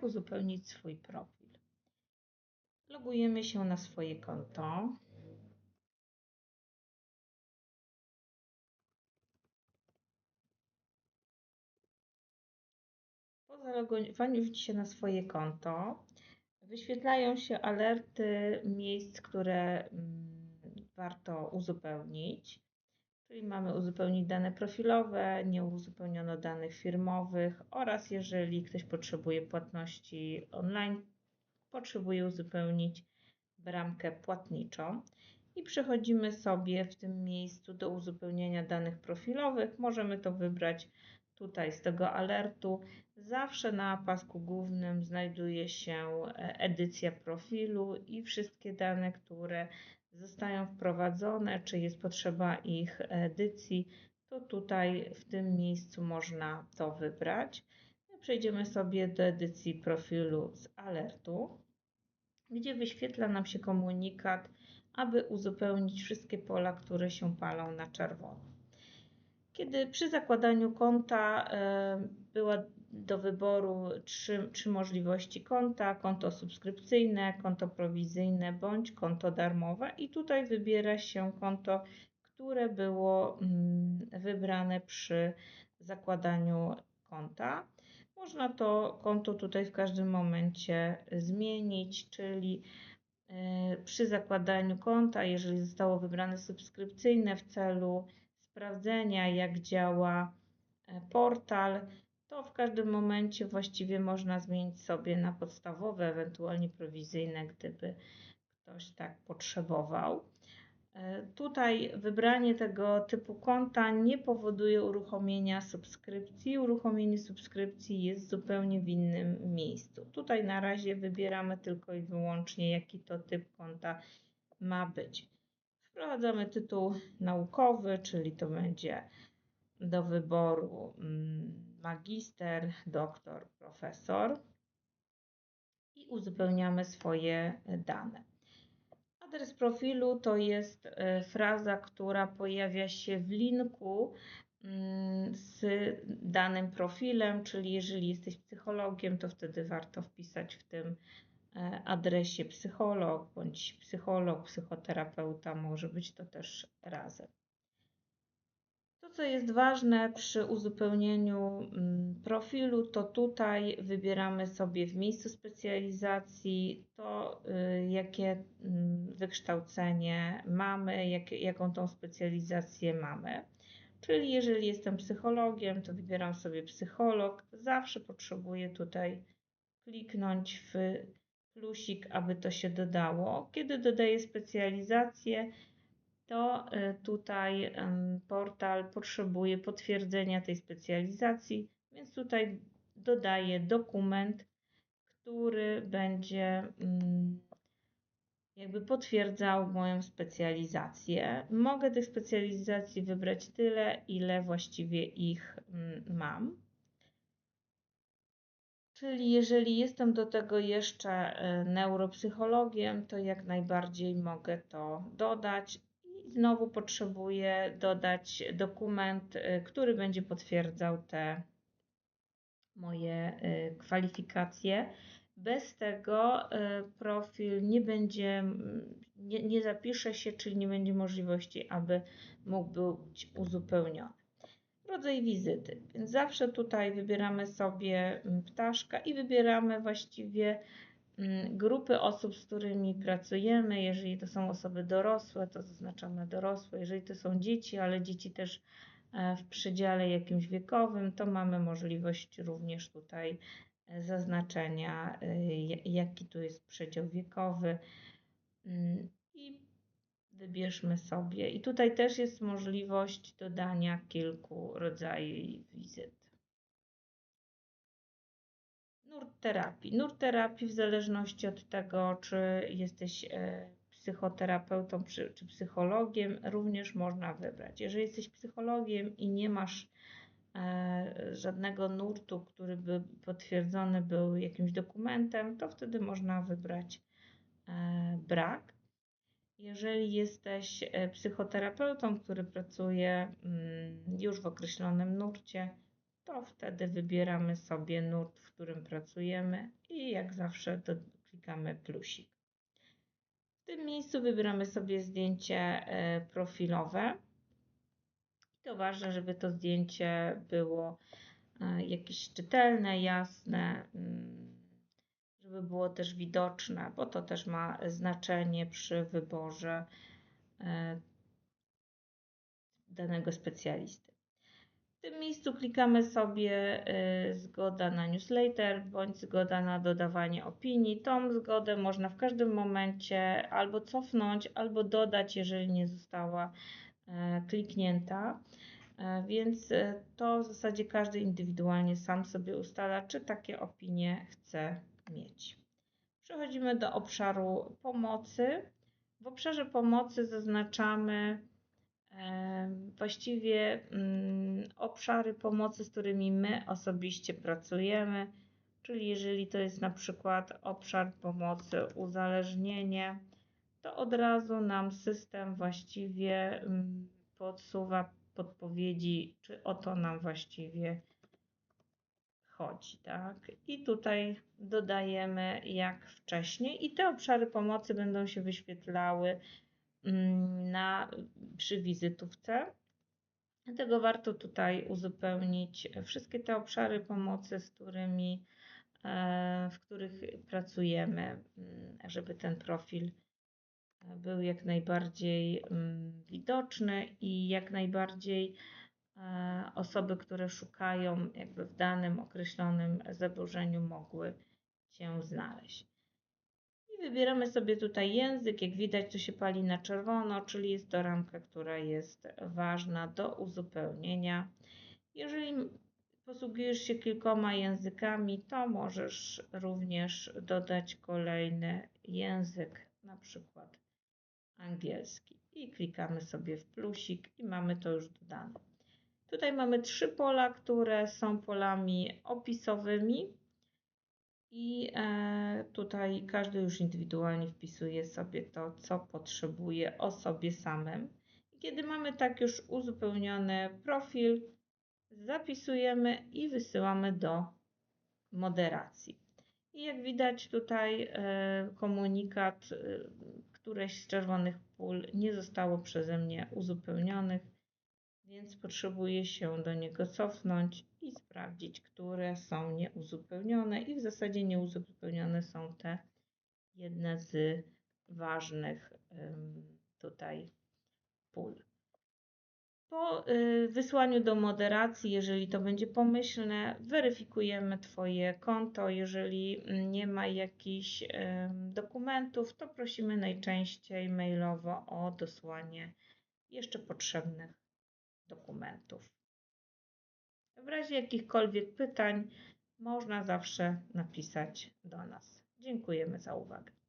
jak uzupełnić swój profil. Logujemy się na swoje konto. Po zalogowaniu się na swoje konto wyświetlają się alerty miejsc, które mm, warto uzupełnić. Czyli mamy uzupełnić dane profilowe, nie uzupełniono danych firmowych oraz jeżeli ktoś potrzebuje płatności online, potrzebuje uzupełnić bramkę płatniczą. I przechodzimy sobie w tym miejscu do uzupełnienia danych profilowych. Możemy to wybrać tutaj z tego alertu. Zawsze na pasku głównym znajduje się e, edycja profilu i wszystkie dane, które zostają wprowadzone, czy jest potrzeba ich edycji, to tutaj w tym miejscu można to wybrać. Przejdziemy sobie do edycji profilu z alertu, gdzie wyświetla nam się komunikat, aby uzupełnić wszystkie pola, które się palą na czerwono. Kiedy przy zakładaniu konta e, była do wyboru trzy, trzy możliwości konta: konto subskrypcyjne, konto prowizyjne bądź konto darmowe, i tutaj wybiera się konto, które było mm, wybrane przy zakładaniu konta. Można to konto tutaj w każdym momencie zmienić, czyli e, przy zakładaniu konta, jeżeli zostało wybrane subskrypcyjne w celu sprawdzenia, jak działa e, portal, to w każdym momencie właściwie można zmienić sobie na podstawowe, ewentualnie prowizyjne, gdyby ktoś tak potrzebował. E, tutaj wybranie tego typu konta nie powoduje uruchomienia subskrypcji. Uruchomienie subskrypcji jest zupełnie w innym miejscu. Tutaj na razie wybieramy tylko i wyłącznie, jaki to typ konta ma być. Wprowadzamy tytuł naukowy, czyli to będzie do wyboru mm, magister, doktor, profesor i uzupełniamy swoje dane. Adres profilu to jest e, fraza, która pojawia się w linku mm, z danym profilem, czyli jeżeli jesteś psychologiem, to wtedy warto wpisać w tym adresie psycholog bądź psycholog, psychoterapeuta, może być to też razem. To, co jest ważne przy uzupełnieniu mm, profilu, to tutaj wybieramy sobie w miejscu specjalizacji to, y, jakie mm, wykształcenie mamy, jak, jaką tą specjalizację mamy. Czyli jeżeli jestem psychologiem, to wybieram sobie psycholog. Zawsze potrzebuję tutaj kliknąć w plusik, aby to się dodało. Kiedy dodaję specjalizację, to y, tutaj portal potrzebuje potwierdzenia tej specjalizacji, więc tutaj dodaję dokument, który będzie mm, jakby potwierdzał moją specjalizację. Mogę tych specjalizacji wybrać tyle, ile właściwie ich mm, mam. Czyli jeżeli jestem do tego jeszcze y, neuropsychologiem, to jak najbardziej mogę to dodać znowu potrzebuję dodać dokument, y, który będzie potwierdzał te moje y, kwalifikacje. Bez tego profil nie będzie, nie, nie zapisze się, czyli nie będzie możliwości, aby mógł być uzupełniony. Rodzaj wizyty, więc zawsze tutaj wybieramy sobie ptaszka i wybieramy właściwie Mm, grupy osób, z którymi pracujemy. Jeżeli to są osoby dorosłe, to zaznaczamy dorosłe. Jeżeli to są dzieci, ale dzieci też e, w przedziale jakimś wiekowym, to mamy możliwość również tutaj e, zaznaczenia, e, jaki tu jest przedział wiekowy. Wybierzmy sobie. I tutaj też jest możliwość dodania kilku rodzajów wizyt. Nurt terapii. Nurt terapii w zależności od tego, czy jesteś e, psychoterapeutą czy psychologiem, również można wybrać. Jeżeli jesteś psychologiem i nie masz e, żadnego nurtu, który by potwierdzony był jakimś dokumentem, to wtedy można wybrać e, brak. Jeżeli jesteś psychoterapeutą, który pracuje mm, już w określonym nurcie, to wtedy wybieramy sobie nurt, w którym pracujemy i jak zawsze to klikamy plusik. W tym miejscu wybieramy sobie zdjęcie e, profilowe. To ważne, żeby to zdjęcie było e, jakieś czytelne, jasne, mm, żeby było też widoczne, bo to też ma znaczenie przy wyborze e, danego specjalisty. W tym miejscu klikamy sobie y, zgoda na newsletter bądź zgoda na dodawanie opinii. Tą zgodę można w każdym momencie albo cofnąć, albo dodać, jeżeli nie została e, kliknięta. E, więc e, to w zasadzie każdy indywidualnie sam sobie ustala, czy takie opinie chce mieć. Przechodzimy do obszaru pomocy. W obszarze pomocy zaznaczamy właściwie mm, obszary pomocy, z którymi my osobiście pracujemy, czyli jeżeli to jest na przykład obszar pomocy uzależnienie, to od razu nam system właściwie mm, podsuwa podpowiedzi, czy o to nam właściwie chodzi, tak? I tutaj dodajemy jak wcześniej i te obszary pomocy będą się wyświetlały Mm, na, przy wizytówce. Dlatego warto tutaj uzupełnić wszystkie te obszary pomocy, z którymi, e, w których pracujemy, mm, żeby ten profil e, był jak najbardziej mm, widoczny i jak najbardziej osoby, które szukają jakby w danym określonym zaburzeniu mogły się znaleźć. Wybieramy sobie tutaj język. Jak widać, to się pali na czerwono, czyli jest to ramka, która jest ważna do uzupełnienia. Jeżeli posługujesz się kilkoma językami, to możesz również dodać kolejny język, na przykład angielski. I klikamy sobie w plusik i mamy to już dodane. Tutaj mamy trzy pola, które są polami opisowymi i e, tutaj każdy już indywidualnie wpisuje sobie to, co potrzebuje o sobie samym. I kiedy mamy tak już uzupełniony profil, zapisujemy i wysyłamy do moderacji. I jak widać tutaj e, komunikat, e, któreś z czerwonych pól nie zostało przeze mnie uzupełnionych więc potrzebuję się do niego cofnąć i sprawdzić, które są nieuzupełnione i w zasadzie nieuzupełnione są te jedne z ważnych tutaj pól. Po y, wysłaniu do moderacji, jeżeli to będzie pomyślne, weryfikujemy Twoje konto. Jeżeli nie ma jakichś dokumentów, to prosimy najczęściej mailowo o dosłanie jeszcze potrzebnych dokumentów. W razie jakichkolwiek pytań można zawsze napisać do nas. Dziękujemy za uwagę.